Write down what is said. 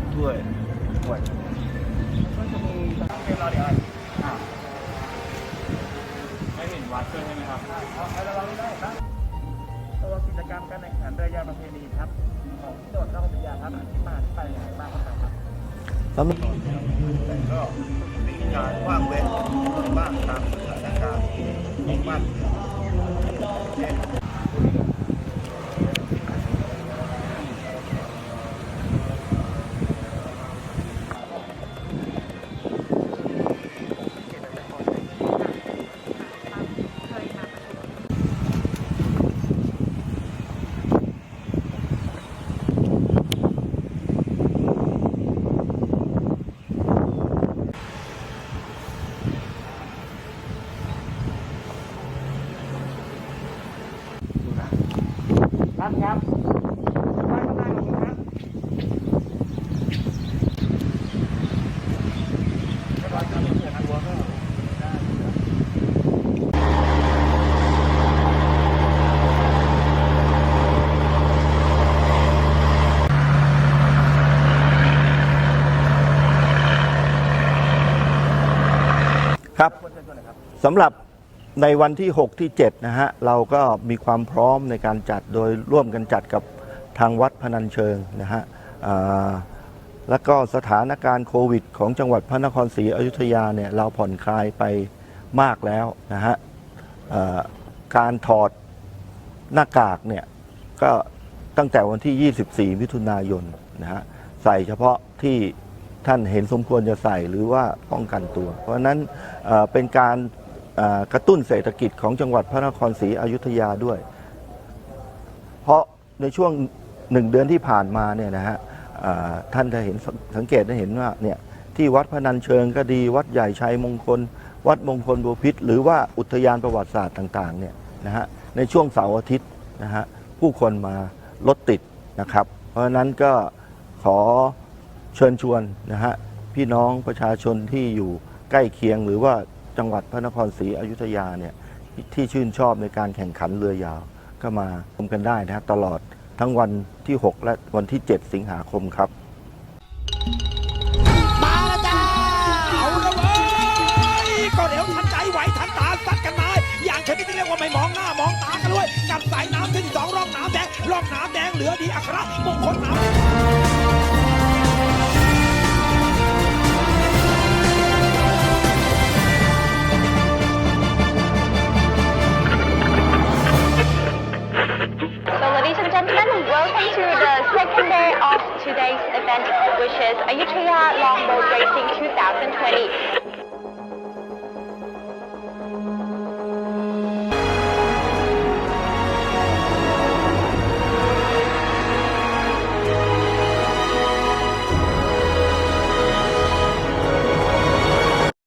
บถ้วยถ้วยก็จะมีเป็นรอเดี๋ยวอ่าไม่เห็นวัดด้วยใช่ไหมครับเอาเอาระวังได้ครับตัวกิจกรรมการแข่งขันเรือยาวประเพณีครับของที่โดดนอกพัทยาครับอธิบายที่ไปอย่างไรบ้างครับสำหรับแต่ก็มีการว่างเว้นบ้างตามสถานการณ์ของบ้าน ครับครับได้ก็ได้ครับเรียบร้อยครับเพื่อนนะหัวก็ได้ครับสำหรับ ในวันที่ 6 ที่ 7 นะฮะ เราก็มีความพร้อมในการจัดโดยร่วมกันจัดกับทางวัดพนัญเชิงนะฮะแล้วก็สถานการณ์โควิด ของจังหวัดพระนครศรีอยุธยาเนี่ยเราผ่อนคลายไปมากแล้วนะฮะการถอดหน้ากากเนี่ยก็ตั้งแต่วันที่ 24 มิถุนายนนะฮะใส่เฉพาะที่ท่านเห็นสมควรจะใส่หรือว่าป้องกันตัว เพราะนั้นเป็นการ กระตุ้นเศรษฐกิจของจังหวัดพระนครศรีอยุธยาด้วย เพราะในช่วงหนึ่งเดือนที่ผ่านมาเนี่ยนะฮะท่านจะเห็นสังเกตได้เห็นว่าเนี่ยที่วัดพนัญเชิงก็ดี วัดใหญ่ชัยมงคล วัดมงคลบัวพิษหรือว่าอุทยานประวัติศาสตร์ต่างๆเนี่ยนะฮะในช่วงเสาร์อาทิตย์นะฮะผู้คนมารถติดนะครับ เพราะฉะนั้นก็ขอเชิญชวนนะฮะพี่น้องประชาชนที่อยู่ใกล้เคียงหรือว่า จังหวัดพระนครศรีอยุธยาเนี่ยที่ชื่นชอบในการแข่งขันเรือยาว ก็มาชมกันได้นะฮะตลอดทั้งวันที่ 6 และวันที่ 7 สิงหาคมครับมาแล้วจ้าเอาละเว้ยก็เร็วทันใจไหวทันตาซัดกันมาอย่างชนิดที่เรียกว่าไม่มองหน้ามองตากันด้วยกับสายน้ำที่สองร่องน้ำแดงร่องน้ำแดงเหลือดีอัครมงคลน้ำ today's event, which is Ayutthaya Longboat Racing 2020.